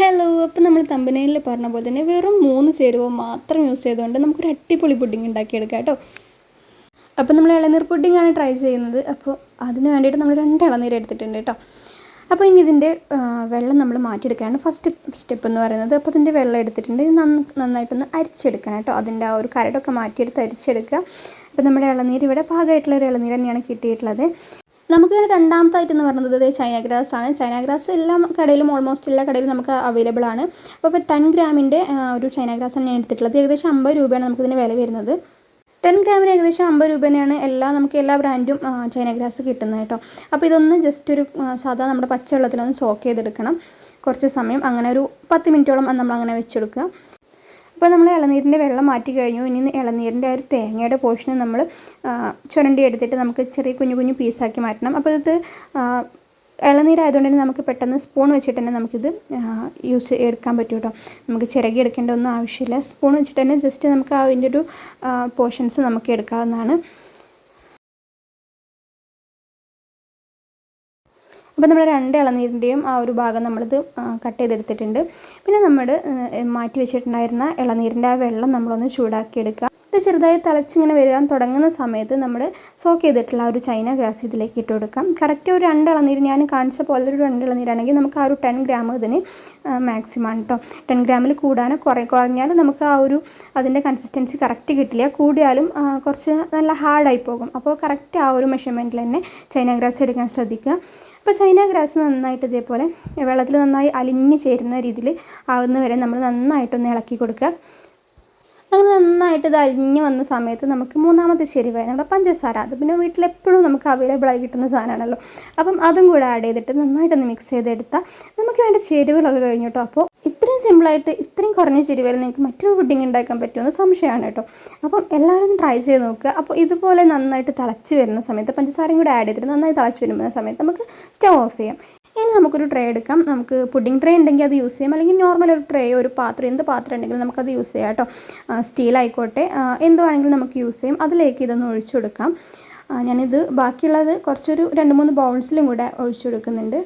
Hello അപ്പോൾ നമ്മൾ തമ്പനയിൽ പറഞ്ഞ പോലെ തന്നെ വെറും മൂന്ന് ചേരുവ മാത്രം യൂസ് ചെയ്തുകൊണ്ട് നമുക്കൊരു അടിപൊളി പുഡിംഗ് ഉണ്ടാക്കിയെടുക്കാം കേട്ടോ. അപ്പോൾ നമ്മൾ ഇളനീർ പുഡിങ്ങാണ് ട്രൈ ചെയ്യുന്നത്. അപ്പോൾ അതിന് വേണ്ടിയിട്ട് നമ്മൾ രണ്ട് ഇളനീർ എടുത്തിട്ടുണ്ട് കേട്ടോ. അപ്പോൾ ഇനി ഇതിന്റെ വെള്ളം നമ്മൾ മാറ്റിയെടുക്കുകയാണ് ഫസ്റ്റ് സ്റ്റെപ്പ് എന്ന് പറയുന്നത്. അപ്പോൾ ഇതിന്റെ വെള്ളം എടുത്തിട്ടുണ്ട്. നന്നായിട്ടൊന്ന് അരിച്ചെടുക്കണം കേട്ടോ. അതിന്റെ ആ ഒരു കരടൊക്കെ മാറ്റിയെടുത്ത് അരിച്ചെടുക്കുക. അപ്പോൾ നമ്മുടെ ഇളനീർ ഇവിടെ പാകമായിട്ടുള്ള ഒരു ഇളനീർ തന്നെയാണ് കിട്ടിയിട്ടുള്ളത്. നമുക്ക് രണ്ടാമത്തായിട്ട് എന്ന് പറയുന്നത് ഇത് ചൈന ഗ്രാസ് ആണ്. ചൈന ഗ്രാസ് എല്ലാ കടയിലും ഓൾമോസ്റ്റ് എല്ലാ കടയിലും നമുക്ക് അവൈലബിൾ ആണ്. അപ്പോൾ ടെൻ ഗ്രാമിന്റെ ഒരു ചൈന ഗ്രാസ് ഞാൻ എടുത്തിട്ടുള്ളത്. ഏകദേശം അമ്പത് രൂപയാണ് നമുക്കിതിന് വില വരുന്നത്. ടെൻ ഗ്രാമിന് ഏകദേശം അമ്പത് രൂപ തന്നെയാണ് എല്ലാ നമുക്ക് എല്ലാ ബ്രാൻഡും ചൈന ഗ്രാസ് കിട്ടുന്നത് കേട്ടോ. അപ്പോൾ ഇതൊന്ന് ജസ്റ്റ് ഒരു സാധാ നമ്മുടെ പച്ചവെള്ളത്തിലൊന്ന് സോക്ക് ചെയ്തെടുക്കണം. കുറച്ച് സമയം അങ്ങനെ ഒരു പത്ത് മിനിറ്റോളം നമ്മൾ അങ്ങനെ വെച്ചെടുക്കുക. അപ്പോൾ നമ്മൾ ഇളനീരിന്റെ വെള്ളം മാറ്റി കഴിഞ്ഞു. ഇനി ഇളനീരിന്റെ ആ ഒരു തേങ്ങയുടെ പോർഷൻ നമ്മൾ ചുരണ്ടി എടുത്തിട്ട് നമുക്ക് ചെറിയ കുഞ്ഞു കുഞ്ഞു പീസാക്കി മാറ്റണം. അപ്പോൾ ഇത് ഇളനീരായതുകൊണ്ട് തന്നെ നമുക്ക് പെട്ടെന്ന് സ്പൂൺ വെച്ചിട്ട് തന്നെ നമുക്കിത് യൂസ് എടുക്കാൻ പറ്റും കേട്ടോ. നമുക്ക് ചിരകി എടുക്കേണ്ട ഒന്നും ആവശ്യമില്ല. സ്പൂൺ വെച്ചിട്ട് തന്നെ ജസ്റ്റ് നമുക്ക് അതിന്റെ ഒരു പോർഷൻസ് നമുക്ക് എടുക്കാവുന്നതാണ്. അപ്പോൾ നമ്മുടെ രണ്ട് ഇളനീരിന്റെയും ആ ഒരു ഭാഗം നമ്മളിത് കട്ട് ചെയ്തെടുത്തിട്ടുണ്ട്. പിന്നെ നമ്മൾ മാറ്റി വെച്ചിട്ടുണ്ടായിരുന്ന ഇളനീരിന്റെ ആ വെള്ളം നമ്മളൊന്ന് ചൂടാക്കി എടുക്കുക ഇത് ചെറുതായി തിളച്ചിങ്ങനെ വരാൻ തുടങ്ങുന്ന സമയത്ത് നമ്മൾ സോക്ക് ചെയ്തിട്ടുള്ള ഒരു ചൈന ഗ്യാസ് ഇതിലേക്ക് ഇട്ട് കൊടുക്കാം. കറക്റ്റ് ഒരു രണ്ട് ഇളനീര് ഞാൻ കാണിച്ച പോലെ ഒരു രണ്ട് ഇളനീരാണെങ്കിൽ നമുക്ക് ആ ഒരു ടെൻ ഗ്രാം ഇതിന് മാക്സിമം ആണ് കേട്ടോ ടെൻ ഗ്രാമിൽ കൂടാനോ കുറേ കുറഞ്ഞാൽ നമുക്ക് ആ ഒരു അതിന്റെ കൺസിസ്റ്റൻസി കറക്റ്റ് കിട്ടില്ല. കൂടിയാലും കുറച്ച് നല്ല ഹാർഡായി പോകും. അപ്പോൾ കറക്റ്റ് ആ ഒരു മെഷർമെന്റിൽ തന്നെ ചൈന ഗ്രാസ് എടുക്കാൻ ശ്രദ്ധിക്കുക. അപ്പോൾ ചൈന ഗ്രാസ് നന്നായിട്ട് ഇതേപോലെ വെള്ളത്തിൽ നന്നായി അലിഞ്ഞ് ചേരുന്ന രീതിയിൽ ആവുന്ന വരെ നമ്മൾ നന്നായിട്ടൊന്ന് ഇളക്കി കൊടുക്കുക. അങ്ങനെ നന്നായിട്ട് ഇത് അരിഞ്ഞ് വന്ന സമയത്ത് നമുക്ക് മൂന്നാമത്തെ ചെരുവായി നമ്മുടെ പഞ്ചസാര. അത് പിന്നെ വീട്ടിലെപ്പോഴും നമുക്ക് അവൈലബിൾ ആയി കിട്ടുന്ന സാധനമാണല്ലോ. അപ്പം അതും കൂടെ ആഡ് ചെയ്തിട്ട് നന്നായിട്ടൊന്ന് മിക്സ് ചെയ്തെടുത്താൽ നമുക്ക് വേണ്ട ചേരുവകളൊക്കെ കഴിഞ്ഞു കേട്ടോ. അപ്പോൾ ഇത്രയും സിമ്പിളായിട്ട് ഇത്രയും കുറഞ്ഞ ചേരുവയിൽ നിങ്ങൾക്ക് മറ്റൊരു പുഡിംഗ് ഉണ്ടാക്കാൻ പറ്റുമെന്ന് സംശയമാണ് കേട്ടോ. അപ്പം എല്ലാവരും ട്രൈ ചെയ്ത് നോക്കുക. അപ്പോൾ ഇതുപോലെ നന്നായിട്ട് തിളച്ച് വരുന്ന സമയത്ത് പഞ്ചസാരയും കൂടെ ആഡ് ചെയ്തിട്ട് നന്നായി തിളച്ച് വരുന്ന സമയത്ത് നമുക്ക് സ്റ്റവ് ഓഫ് ചെയ്യാം. ഇനി നമുക്കൊരു ട്രേ എടുക്കാം. നമുക്ക് പുഡിംഗ് ട്രേ ഉണ്ടെങ്കിൽ അത് യൂസ് ചെയ്യാം. അല്ലെങ്കിൽ നോർമൽ ഒരു ട്രേ ഒരു പാത്രം എന്ത് പാത്രം ഉണ്ടെങ്കിലും നമുക്കത് യൂസ് ചെയ്യാം കേട്ടോ. സ്റ്റീൽ ആയിക്കോട്ടെ. ആ, എന്ത് വേണമെങ്കിലും നമുക്ക് യൂസ് ചെയ്യാം. അതിലേക്ക് ഇതൊന്ന് ഒഴിച്ചു കൊടുക്കാം. ഞാനിത് ബാക്കിയുള്ളത് കുറച്ചൊരു രണ്ട് മൂന്ന് ബൗൾസിലും കൂടെ ഒഴിച്ചു കൊടുക്കുന്നുണ്ട്.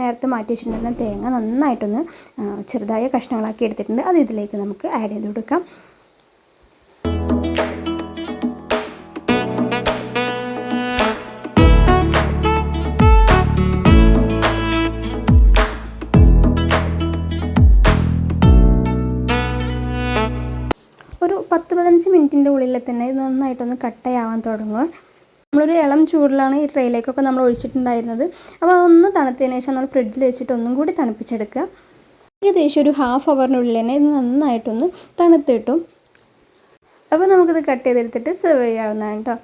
നേരത്തെ മാറ്റി വെച്ചിട്ടുണ്ടായിരുന്ന തേങ്ങ നന്നായിട്ടൊന്ന് ചെറുതായ കഷ്ണങ്ങളാക്കി എടുത്തിട്ടുണ്ട്. അത് ഇതിലേക്ക് നമുക്ക് ആഡ് ചെയ്ത് കൊടുക്കാം. ഒരു പത്ത് പതിനഞ്ച് മിനിറ്റിന്റെ ഉള്ളിൽ തന്നെ ഇത് നന്നായിട്ടൊന്ന് കട്ടയാവാൻ തുടങ്ങുക. നമ്മളൊരു ഇളം ചൂടിലാണ് ഈ ട്രെയിലേക്കൊക്കെ നമ്മൾ ഒഴിച്ചിട്ടുണ്ടായിരുന്നത്. അപ്പോൾ അതൊന്ന് തണുത്തതിന് ശേഷം നമ്മൾ ഫ്രിഡ്ജിൽ വെച്ചിട്ട് ഒന്നും കൂടി തണുപ്പിച്ചെടുക്കുക. ഏകദേശം ഒരു ഹാഫ് അവറിനുള്ളിൽ തന്നെ ഇത് നന്നായിട്ടൊന്ന് തണുത്തിട്ടും അപ്പോൾ നമുക്കിത് കട്ട് ചെയ്തെടുത്തിട്ട് സെർവ് ചെയ്യാവുന്നതാണ് കേട്ടോ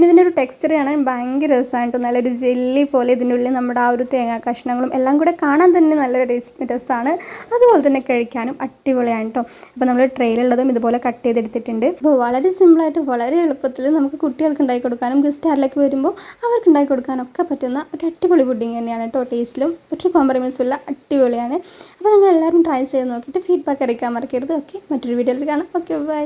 പിന്നെ ഇതിന്റെ ഒരു ടെക്സ്ചർ കാണാൻ ഭയങ്കര രസമായിട്ട് നല്ലൊരു ജെല്ലി പോലെ ഇതിന്റെ ഉള്ളിൽ നമ്മുടെ ആ ഒരു തേങ്ങാ കഷ്ണങ്ങളും എല്ലാം കൂടെ കാണാൻ തന്നെ നല്ലൊരു ടേസ്റ്റ് രസമാണ്. അതുപോലെ തന്നെ കഴിക്കാനും അടിപൊളിയാണ് കേട്ടോ അപ്പോൾ നമ്മൾ ട്രെയിലുള്ളതും ഇതുപോലെ കട്ട് ചെയ്തെടുത്തിട്ടുണ്ട്. അപ്പോൾ വളരെ സിമ്പിളായിട്ട് വളരെ എളുപ്പത്തിൽ നമുക്ക് കുട്ടികൾക്ക് ഉണ്ടാക്കി കൊടുക്കാനും ഗസ്റ്റ് ആരിലേക്ക് വരുമ്പോൾ അവർക്ക് ഉണ്ടാക്കി കൊടുക്കാനൊക്കെ പറ്റുന്ന ഒരു അടിപൊളി പുഡിങ് തന്നെയാണ് കേട്ടോ ടേസ്റ്റിലും ഒരു കോംപ്രമൈസും ഉള്ള അടിപൊളിയാണ്. അപ്പോൾ നിങ്ങൾ എല്ലാവരും ട്രൈ ചെയ്ത് നോക്കിയിട്ട് ഫീഡ്ബാക്ക് അറിയിക്കാൻ മറക്കരുത്. ഓക്കെ മറ്റൊരു വീഡിയോയിൽ കാണാം. Okay bye